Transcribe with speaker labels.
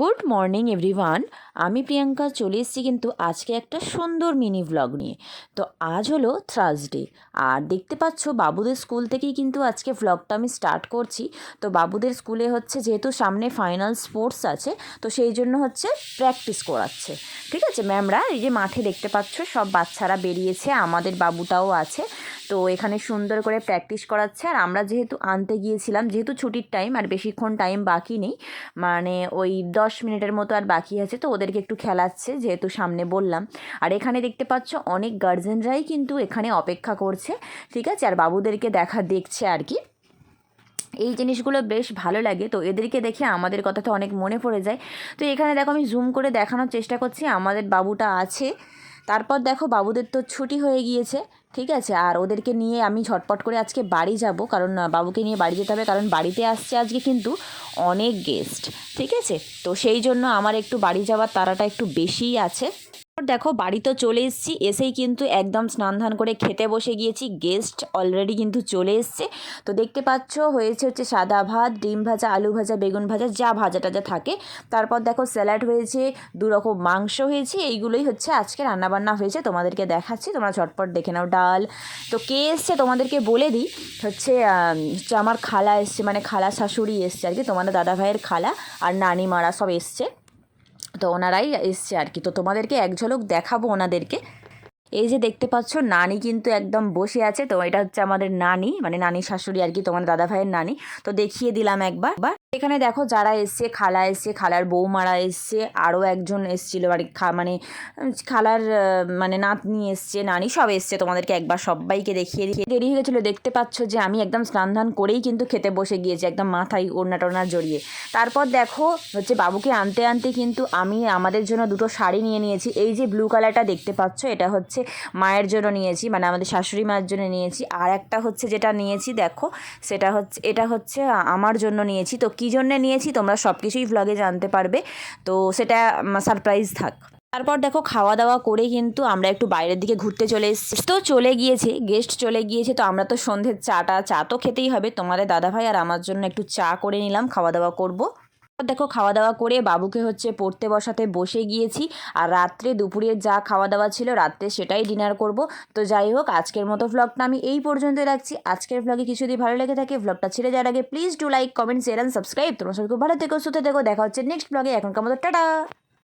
Speaker 1: Good morning everyone আমি প্রিয়াঙ্কা চলে এসেছি কিন্তু আজকে একটা সুন্দর মিনি ভ্লগ নিয়ে। তো আজ হলো থার্সডে আর দেখতে পাচ্ছ, বাবুদের স্কুল থেকেই কিন্তু আজকে ভ্লগটা আমি স্টার্ট করছি। তো বাবুদের স্কুলে হচ্ছে যেহেতু সামনে ফাইনাল স্পোর্টস আছে, তো সেই জন্য হচ্ছে প্র্যাকটিস করাচ্ছে। ঠিক আছে ম্যামরা এই যে মাঠে দেখতে পাচ্ছ, সব বাচ্চারা বেরিয়েছে, আমাদের বাবুটাও আছে। তো এখানে সুন্দর করে প্র্যাকটিস করাচ্ছে। আর আমরা যেহেতু আনতে গিয়েছিলাম, যেহেতু ছুটির টাইম আর বেশিক্ষণ টাইম বাকি নেই মানে ওই দশ মিনিটের মতো আর বাকি আছে, তো ওদেরকে একটু খেলাচ্ছে যেহেতু সামনে বললাম। আর এখানে দেখতে পাচ্ছ অনেক গার্জেনরাই কিন্তু এখানে অপেক্ষা করছে, ঠিক আছে? আর বাবুদেরকে দেখা দেখছে আর কি। এই জিনিসগুলো বেশ ভালো লাগে। তো এদেরকে দেখে আমাদের কথা তো অনেক মনে পড়ে যায়। তো এখানে দেখো আমি জুম করে দেখানোর চেষ্টা করছি। আমাদের বাবুটা আছে। তারপর দেখো বাবুদের তো ছুটি হয়ে গিয়েছে, ঠিক আছে? আর ওদেরকে নিয়ে আমি ঝটপট করে আজকে বাড়ি যাব, কারণ বাবুকে নিয়ে বাড়ি যেতে হবে, কারণ বাড়িতে আসছে আজকে কিন্তু অনেক গেস্ট ঠিক আছে? তো সেই জন্য আমার একটু বাড়ি যাওয়ার তারাটা একটু বেশিই আছে। দেখো বাড়ি তো চলে এসেছি। এসেই কিন্তু একদম স্নান ধান করে খেতে বসে গিয়েছি। গেস্ট অলরেডি কিন্তু চলে এসছে। তো দেখতে পাচ্ছ হয়েছে হচ্ছে সাদা ভাত ডিম ভাজা আলু ভাজা বেগুন ভাজা যা ভাজা টাজা থাকে। তারপর দেখো স্যালাড হয়েছে দু রকম মাংস হয়েছে। এইগুলোই হচ্ছে আজকে রান্নাবান্না হয়েছে। তোমাদেরকে দেখাচ্ছি। তোমরা ঝটপট দেখে নাও ডাল। তো কে এসছে তোমাদেরকে বলে দিই? হচ্ছে আম, হচ্ছে আমার খালা এসছে মানে খালা শাশুড়ি এসছে আর কি তোমাদের দাদা ভাইয়ের খালা আর নানিমারা সব এসছে। তো ওনারাই এসছে আর কি। তো তোমাদেরকে এক ঝলক দেখাবো ওনাদেরকে। এই যে দেখতে পাচ্ছ, নানি কিন্তু একদম বসে আছে। তো এটা হচ্ছে আমাদের নানি মানে নানি শাশুড়ি আর কি, তোমার দাদা ভাইয়ের নানি। তো দেখিয়ে দিলাম একবার। বা এখানে দেখো যারা এসছে, খালা এসছে, খালার বৌমারা এসছে, আরও একজন এসছিল। আর মানে খালার মানে নাতনি এসছে, নানি সব এসছে। তোমাদেরকে একবার সবাইকে দেখিয়ে দিয়ে দেরি হয়ে গেছিল, দেখতে পাচ্ছ যে আমি একদম স্নান ধান করেই কিন্তু খেতে বসে গিয়েছি, একদম মাথায় ওড়না টোড়না জড়িয়ে। তারপর দেখো হচ্ছে বাবুকে আনতে আনতে কিন্তু আমি আমাদের জন্য দুটো শাড়ি নিয়ে নিয়েছি। এই যে ব্লু কালারটা দেখতে পাচ্ছ, এটা হচ্ছে মায়ের জন্য নিয়েছি মানে আমাদের শাশুড়ি মায়ের জন্য নিয়েছি। আর একটা হচ্ছে যেটা নিয়েছি, দেখো, সেটা হচ্ছে, এটা হচ্ছে আমার জন্য নিয়েছি। তো কী জন্যে নিয়েছি তোমরা সব কিছুই ভ্লগে জানতে পারবে। তো সেটা সারপ্রাইজ থাক। তারপর দেখো খাওয়া দাওয়া করে কিন্তু আমরা একটু বাইরের দিকে ঘুরতে চলে এসেছি। তো চলে গিয়েছে গেস্ট চলে গিয়েছে, তো আমরা তো সন্ধ্যের চাটা, চা তো খেতেই হবে। তোমাদের দাদাভাই আর আমার জন্য একটু চা করে নিলাম খাওয়া দাওয়া করব। দেখো খাওয়া দাওয়া করে বাবুকে হচ্ছে পড়তে বসাতে বসে গিয়েছি। আর রাত্রে দুপুরের যা খাওয়া দাওয়া ছিল, রাত্রে সেটাই ডিনার করব। তো যাই হোক, আজকের মতো ভ্লগটা আমি এই পর্যন্ত রাখছি। আজকের ভ্লগে কিছু যদি ভালো লেগে থাকে ভ্লগটা ছেড়ে যাওয়ার আগে please do like comment share and subscribe তোমার সবাই খুব ভালো থেকো, সুস্থ থেকো, দেখা হচ্ছে নেক্সট ভ্লগে এখনকার মতো টাটা!